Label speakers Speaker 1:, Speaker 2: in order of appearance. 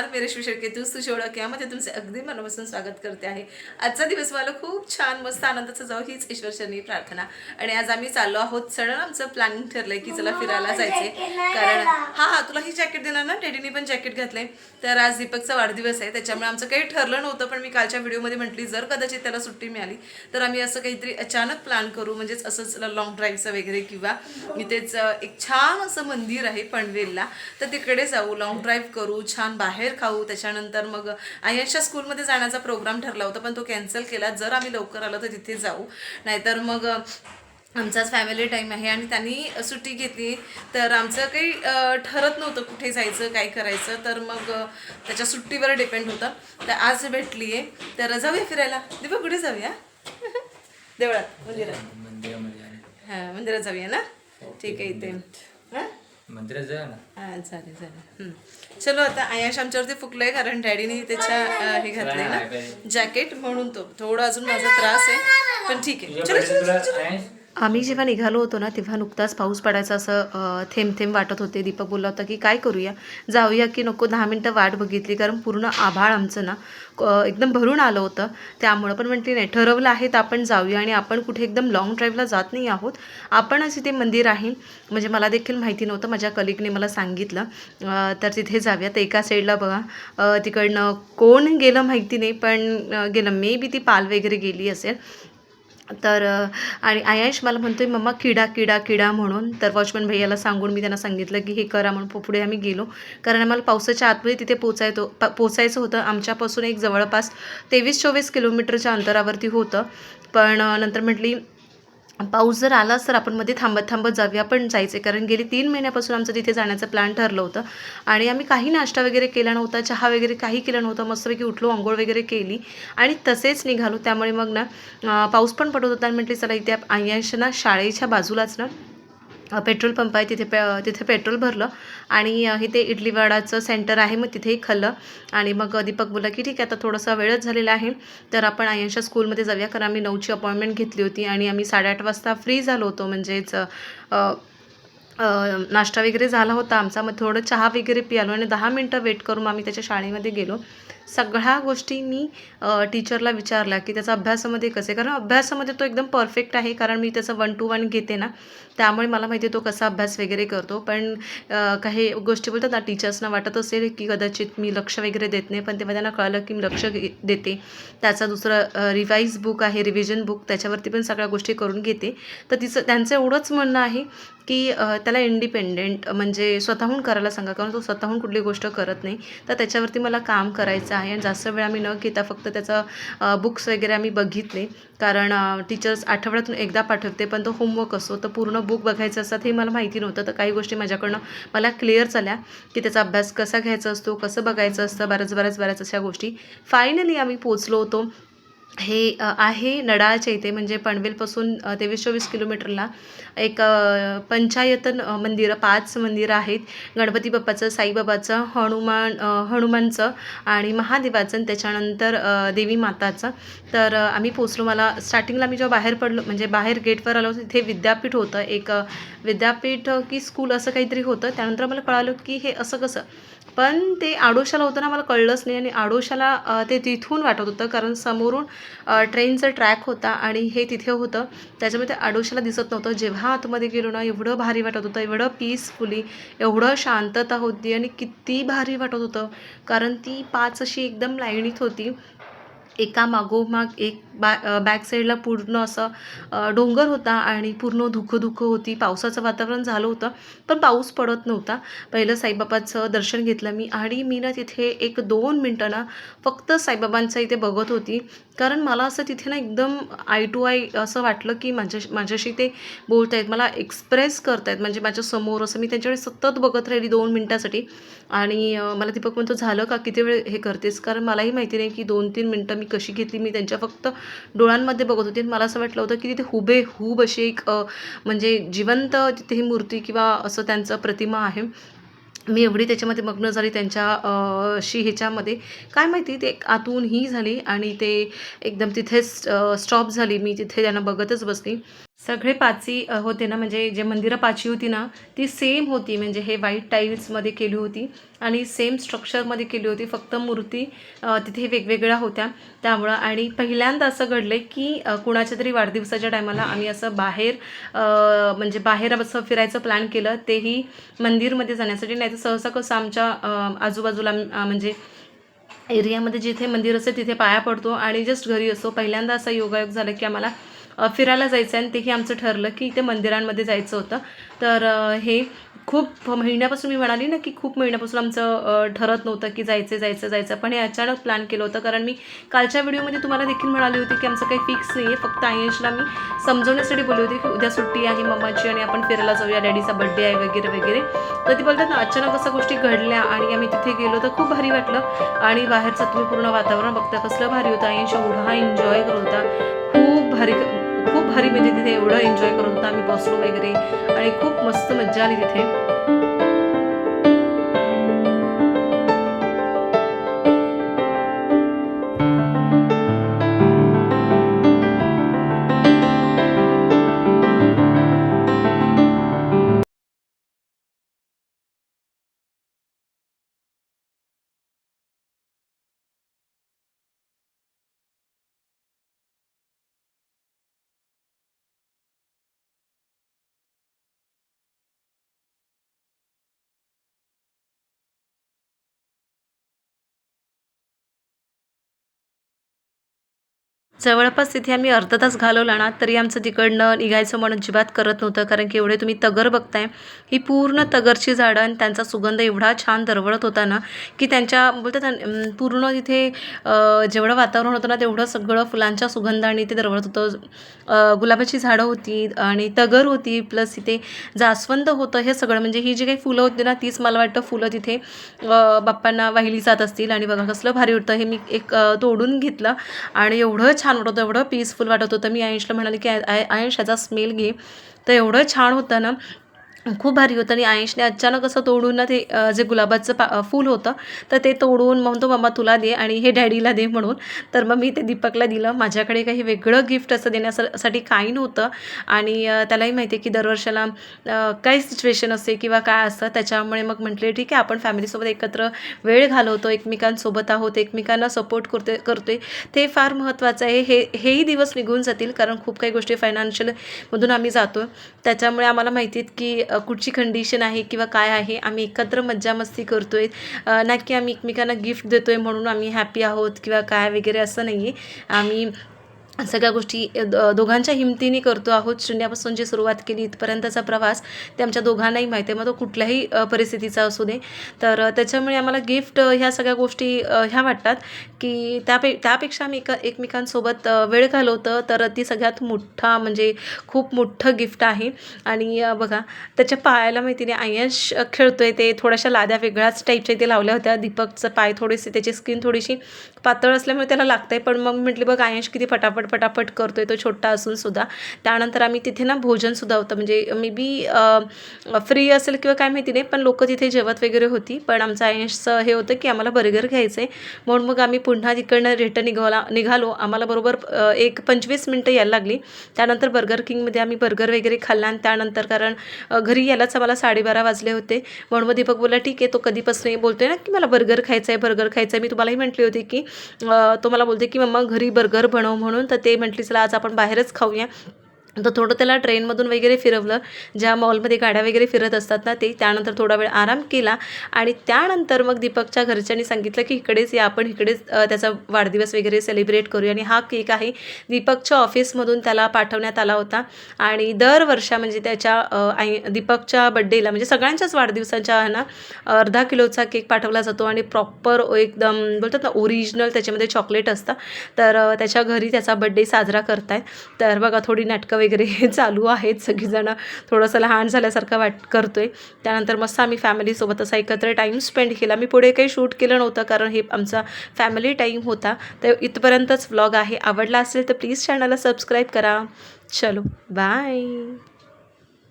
Speaker 1: नमस्कार मी रेशमी शेळके तू सुशोळक यामध्ये तुमचे अगदी मनापासून स्वागत करते आहे. आजचा दिवस मला खूप छान मस्त आनंदाचा जाऊ हीच ईश्वरचरणी प्रार्थना. आणि आज आम्ही चाललो आहोत सडन आमचं प्लॅनिंग ठरलंय की चला फिरायला जायचंय. कारण हा हा तुला ही जॅकेट देणार ना? डॅडीने पण जॅकेट घातलंय. तर आज दीपकचा वाढदिवस आहे त्याच्यामुळे आमचं काही ठरलं नव्हतं पण मी कालच्या व्हिडिओमध्ये म्हटली जर कदाचित त्याला सुट्टी मिळाली तर आम्ही असं काहीतरी अचानक प्लॅन करू म्हणजेच असंच लॉंग ड्राईव्हचं वगैरे किंवा इथेच एक छान असं मंदिर आहे पनवेलला तर तिकडे जाऊ लॉंग ड्राईव्ह करू छान बाहेर खाऊ त्याच्यानंतर मग आयशच्या स्कूलमध्ये जाण्याचा प्रोग्राम ठरला होता पण तो कॅन्सल केला. जर आम्ही लवकर आलो तर तिथे जाऊ. नाहीतर मग आमचाच फॅमिली टाईम आहे आणि त्यांनी सुट्टी घेतली. तर आमचं काही ठरत नव्हतं कुठे जायचं काय करायचं. तर मग त्याच्या सुट्टीवर डिपेंड होतं. तर आज भेटली आहे तर जाऊया फिरायला. दीपक कुठे जाऊया? देवळात मंदिरात. हां मंदिरात जाऊया ना? ठीक आहे इथे.
Speaker 2: मंदिरात ना.
Speaker 1: हां चालेल चालेल. चलो आता आयाश आमच्यावरती फुकलंय कारण डॅडीने त्याच्या अं, हे घातलंय ना जॅकेट म्हणून तो. थोडा अजून माझा त्रास आहे. पण ठीक आहे. चलो चलो
Speaker 2: तुला आहे?
Speaker 3: आम्ही जेव्हा निघालो होतो ना तेव्हा नुकताच पाऊस पडायचा असं थेंब थेंब वाटत होते. दीपक बोलला होता की काय करूया? जाऊया की नको दहा मिनटं वाट बघितली. कारण पूर्ण आभाळ आमचं ना एकदम भरून आलं होतं. त्यामुळं पण म्हटली नाही ठरवलं आहे तर आपण जाऊया आणि आपण कुठे एकदम लॉंग ड्राईव्हला जात नाही आहोत. आपणच इथे मंदिर आहे. म्हणजे मला देखील माहिती नव्हतं माझ्या कलिकने मला सांगितलं तर तिथे जाऊया तर एका साईडला बघा. तिकडनं कोण गेलं माहिती नाही पण गेलं मे बी ती पाल वगैरे गेली असेल. तर आणि आयश मला म्हणतो आहे मम्मा किडा किडा किडा म्हणून. तर वॉचमॅन भैयाला सांगून मी त्यांना सांगितलं की हे करा म्हणून पुढे आम्ही गेलो. कारण आम्हाला पावसाच्या आतमध्ये तिथे पोचायचो प पोचायचं होतं. आमच्यापासून एक जवळपास तेवीस चोवीस किलोमीटरच्या अंतरावरती होतं. पण नंतर म्हटली पाऊस जर आलाच तर आपण मध्ये थांबत थांबत जाऊया. पण जायचे कारण गेली तीन महिन्यापासून आमचं तिथे जाण्याचं प्लॅन ठरलं होतं. आणि आम्ही काही नाश्ता वगैरे केला नव्हता. चहा वगैरे काही केलं नव्हतं. मस्तपैकी उठलो आंघोळ वगैरे केली. आणि तसेच निघालो. त्यामुळे मग ना पाऊस पण पडत होता. आणि म्हटली चला इथे आय्यांश ना शाळेच्या बाजूलाच ना पेट्रोल पंप आहे तिथे पे तिथे पेट्रोल भरलं. आणि इथे इडली वडाचं सेंटर आहे मग तिथेही खाल्लं. आणि मग दीपक बोला की ठीक आहे आता थोडासा वेळच झालेला आहे. तर आपण आयांच्या स्कूलमध्ये जाऊया. कारण आम्ही नऊची अपॉइंटमेंट घेतली होती आणि आम्ही साडेआठ वाजता फ्री झालो होतो. म्हणजेच नाश्ता वगैरे झाला होता आमचा. मग थोडं चहा वगैरे पियालो आणि दहा मिनटं वेट करून आम्ही त्याच्या शाळेमध्ये गेलो. सगळ्या गोष्टी मी टीचरला विचारल्या की त्याचा अभ्यासामध्ये कसं आहे? कारण अभ्यासामध्ये तो एकदम परफेक्ट आहे कारण मी त्याचं वन टू वन घेते ना. त्यामुळे मला माहिती आहे तो कसा अभ्यास वगैरे करतो. पण काही गोष्टी बोलतात ना टीचर्सना वाटत असेल की कदाचित मी लक्ष वगैरे देत नाही. पण तेव्हा त्यांना कळलं की मी लक्ष घे- देते. त्याचा दुसरं रिवाईज बुक आहे रिव्हिजन बुक त्याच्यावरती पण सगळ्या गोष्टी करून घेते. तर तिचं त्यांचं एवढंच म्हणणं आहे की त्याला इंडिपेंडेंट म्हणजे स्वतःहून करायला सांगा कारण तो स्वतःहून कुठली गोष्ट करत नाही तर त्याच्यावरती मला काम करायचं आहे. आणि जास्त वेळ आम्ही न घेता फक्त त्याचं बुक्स वगैरे आम्ही बघितले. कारण टीचर्स आठवड्यातून एकदा पाठवते पण तो होमवर्क असतो तर पूर्ण बुक बघायचं असतात हे मला माहिती नव्हतं. तर काही गोष्टी माझ्याकडनं मला क्लिअर झाल्या की त्याचा अभ्यास कसा घ्यायचा असतो कसं बघायचं असतं बऱ्याच बऱ्याच बऱ्याच अशा गोष्टी. फायनली आम्ही पोचलो होतो. हे आहे नडाळच्या इथे म्हणजे पनवेलपासून तेवीस चोवीस किलोमीटरला एक पंचायतन मंदिरं पाच मंदिरं आहेत. गणपती बाप्पाचं साईबाबाचं हनुमान हनुमानचं आणि महादेवाचं आणि त्याच्यानंतर देवी माताचं. तर आम्ही पोचलो मला स्टार्टिंगला मी जेव्हा बाहेर पडलो म्हणजे बाहेर गेटवर आलो तिथे विद्यापीठ होतं. एक विद्यापीठ की स्कूल असं काहीतरी होतं. त्यानंतर मला कळालं की हे असं कसं? पण ते आडोशाला होतं ना मला कळलंच नाही आणि आडोशाला ते तिथून वाटत होतं कारण समोरून ट्रेनचा ट्रॅक होता आणि हे तिथे होतं. त्याच्यामुळे ते आडोशाला दिसत नव्हतं. जेव्हा आतमध्ये गेलो ना एवढं भारी वाटत होतं एवढं पीसफुली एवढं शांतता होती आणि किती भारी वाटत होतं. कारण ती पाच अशी एकदम लाईनीत होती. एका मागोमाग एक बॅ बॅक साईडला पूर्ण असं डोंगर होता आणि पूर्ण धुकं धुकं होती. पावसाचं वातावरण झालं होतं पण पाऊस पडत नव्हता. पहिलं साईबाबाचं दर्शन घेतलं मी आणि मी ना तिथे एक दोन मिनटं ना फक्त साईबाबांचं इथे बघत होती. कारण मला असं तिथे ना एकदम आय टू आय असं वाटलं की माझ्या माझ्याशी ते बोलत आहेत मला एक्सप्रेस करतायत. म्हणजे माझ्यासमोर असं मी त्यांच्याकडे सतत बघत राहिली दोन मिनटासाठी. आणि मला दीपक म्हणतो झालं का? किती वेळ हे करतेस? कारण मलाही माहिती नाही की दोन तीन मिनटं मी कशी घेतली. मी त्यांच्या फक्त डोळ्यांमध्ये बघत होती. आणि मला असं वाटलं होतं की तिथे हुबेहूब अशी एक म्हणजे जिवंत तिथे ही मूर्ती किंवा असं त्यांचं प्रतिमा आहे. मी एवढी त्याच्यामध्ये मग्न झाली. त्यांच्या शी ह्याच्यामध्ये. काय माहिती ते आतून ही झाली आणि ते एकदम तिथेच स्टॉप झाली. मी तिथे त्यांना बघतच बसली. सगळे पाची होते ना म्हणजे जे मंदिरं पाची होती ना ती सेम होती. म्हणजे हे व्हाईट टाईल्समध्ये केली होती आणि सेम स्ट्रक्चरमध्ये केली होती. फक्त मूर्ती तिथे वेगवेगळ्या होत्या. त्यामुळं आणि पहिल्यांदा असं घडलं की कुणाच्या तरी वाढदिवसाच्या टायमाला आम्ही असं बाहेर म्हणजे बाहेर असं फिरायचं प्लॅन केलं तेही मंदिरमध्ये जाण्यासाठी. नाही तर सहसा कसं आमच्या आजूबाजूला म्हणजे एरियामध्ये जिथे मंदिर असेल तिथे पाया पडतो आणि जस्ट घरी असतो. पहिल्यांदा असा योगायोग झाला की आम्हाला फिरायला जायचं आहे आणि तेही आमचं ठरलं की इथे मंदिरांमध्ये जायचं होतं. तर हे खूप महिन्यापासून मी म्हणाली ना की खूप महिन्यापासून आमचं ठरत नव्हतं की जायचं जायचं जायचं पण हे अचानक प्लॅन केलं होतं कारण मी कालच्या व्हिडिओमध्ये तुम्हाला देखील म्हणाली होती की आमचं काही फिक्स नाही आहे फक्त आयुषला मी समजवण्यासाठी बोलली होती की उद्या सुट्टी आहे मम्माची आणि आपण फिरायला जाऊया डॅडीचा बड्डे आहे वगैरे वगैरे. तर ती बोलतात ना अचानक असं गोष्टी घडल्या आणि आम्ही तिथे गेलो तर खूप भारी वाटलं. आणि बाहेरचं तुम्ही पूर्ण वातावरण बघता कसलं भारी होतं. आयुष एवढा एन्जॉय करत होता. खूप भारी खूप भारी म्हणजे तिथे एवढं एन्जॉय करून आम्ही बसलो वगैरे. आणि खूप मस्त मज्जा आली तिथे. जवळपास तिथे आम्ही अर्धा तास घालवला ना तरी आमचं तिकडनं निघायचं म्हणून अजिबात करत नव्हतं कारण की एवढे तुम्ही तगर बघताय. ही पूर्ण तगरची झाडं आणि त्यांचा सुगंध एवढा छान दरवळत होता ना की त्यांच्या बोलतात पूर्ण तिथे जेवढं वातावरण होतं ना तेवढं सगळं फुलांच्या सुगंधाने ते दरवळत होतं. गुलाबाची झाडं होती आणि तगर होती प्लस तिथे जास्वंद होतं हे सगळं म्हणजे ही जी काही फुलं होती ना तीच मला वाटतं फुलं तिथे बाप्पांना वाहिली जात असतील. आणि बघा कसलं भारी होतं हे मी एक तोडून घेतलं आणि एवढं छान वाटत होतं एवढं पीसफुल वाटत होतं. मी आयुषला म्हणाले की आय- आयुष ह्याचा स्मेल घे. तर एवढं छान होतं ना खूप भारी होतं आणि आयुषने अचानक असं तोडून ना ते जे गुलाबाचं पा फूल होतं तर ते तोडून म्हणतो मम्मा तुला दे आणि हे डॅडीला दे म्हणून. तर मग मी ते दीपकला दिलं. माझ्याकडे काही वेगळं गिफ्ट असं देण्यासाठी काही नव्हतं. आणि त्यालाही माहिती आहे की दरवर्षाला काय सिच्युएशन असते किंवा काय असतं त्याच्यामुळे मग म्हटले ठीक आहे आपण फॅमिलीसोबत एकत्र वेळ घालवतो एकमेकांसोबत आहोत एकमेकांना सपोर्ट करते करतोय. ते फार महत्त्वाचं आहे. हे हेही दिवस निघून जातील कारण खूप काही गोष्टी फायनान्शियलमधून आम्ही जातो त्याच्यामुळे आम्हाला माहिती आहेत की कुठची कंडिशन आहे किंवा काय आहे आम्ही एकत्र मज्जा मस्ती करतो आहे ना की आम्ही एकमेकांना गिफ्ट देतो आहे म्हणून आम्ही हॅपी आहोत किंवा काय वगैरे असं नाही आहे आम्ही सगळ्या गोष्टी द- दोघांच्या हिमतीने करतो आहोत. शून्यापासून जी सुरुवात केली इथपर्यंतचा प्रवास ते आमच्या दोघांनाही माहिती आहे. मग तो कुठल्याही परिस्थितीचा असू दे. तर त्याच्यामुळे आम्हाला गिफ्ट ह्या सगळ्या गोष्टी ह्या वाटतात की त्यापे त्यापेक्षा आम्ही एका एकमेकांसोबत वेळ घालवतं तर ती सगळ्यात मोठा म्हणजे खूप मोठं गिफ्ट आहे. आणि बघा त्याच्या पायाला माहितीने आयश आहे ते थोड्याशा लाद्या वेगळ्याच टाईपच्या इथे लावल्या होत्या. दीपकचं पाय थोडेसे त्याची स्किन थोडीशी पातळ असल्यामुळे त्याला लागतंय. पण मग म्हटली बघ आयश किती फटाफट पटापट करतोय तो छोटा असून सुद्धा. त्यानंतर आम्ही तिथे ना भोजन सुद्धा होतं. म्हणजे मे बी फ्री असेल किंवा काय माहिती नाही पण लोक तिथे जेवत वगैरे होती. पण आमचं आयशचं हे होतं की आम्हाला बर्गर घ्यायचं आहे म्हणून मग आम्ही पुन्हा तिकडनं रिटर्न निघाला निघालो. आम्हाला बरोबर एक पंचवीस मिनटं यायला लागली. त्यानंतर बर्गर किंगमध्ये आम्ही बर्गर वगैरे खाल्ला आणि त्यानंतर कारण घरी यायलाच आम्हाला साडेबारा वाजले होते. म्हणून मग दीपक बोला ठीक आहे तो कधीपासून बोलतोय ना की मला बर्गर खायचं आहे बर्गर खायचं आहे मी तुम्हालाही म्हटली होती की तो मला बोलते की मम्मा घरी बर्गर बनव म्हणून. तर ते म्हटली चला आज आपण बाहेरच खाऊया. तर थोडं त्याला ट्रेनमधून वगैरे फिरवलं ज्या मॉलमध्ये गाड्या वगैरे फिरत असतात ना ते त्यानंतर थोडा वेळ आराम केला आणि त्यानंतर मग दीपकच्या घरच्यांनी सांगितलं की इकडेच या आपण इकडेच त्याचा वाढदिवस वगैरे सेलिब्रेट करूया आणि हा केक आहे दीपकच्या ऑफिसमधून त्याला पाठवण्यात आला होता आणि दर वर्षा म्हणजे त्याच्या आई दीपकच्या बड्डेला म्हणजे सगळ्यांच्याच वाढदिवसाच्या ना अर्धा किलोचा केक पाठवला जातो आणि प्रॉपर एकदम बोलतात ना ओरिजिनल त्याच्यामध्ये चॉकलेट असतं. तर त्याच्या घरी त्याचा बड्डे साजरा करतायत. तर बघा थोडी नाटकं वगैरे चालू आहेत. सगळीजणं थोडंसं लहान झाल्यासारखं वाट करतोय. त्यानंतर मस्त आम्ही फॅमिलीसोबत असा एकत्र टाईम स्पेंड केला. मी पुढे काही शूट केलं नव्हतं कारण हे आमचा फॅमिली टाईम होता. तर इथपर्यंतच व्लॉग आहे. आवडला असेल तर प्लीज चॅनलला सबस्क्राईब करा. चलो बाय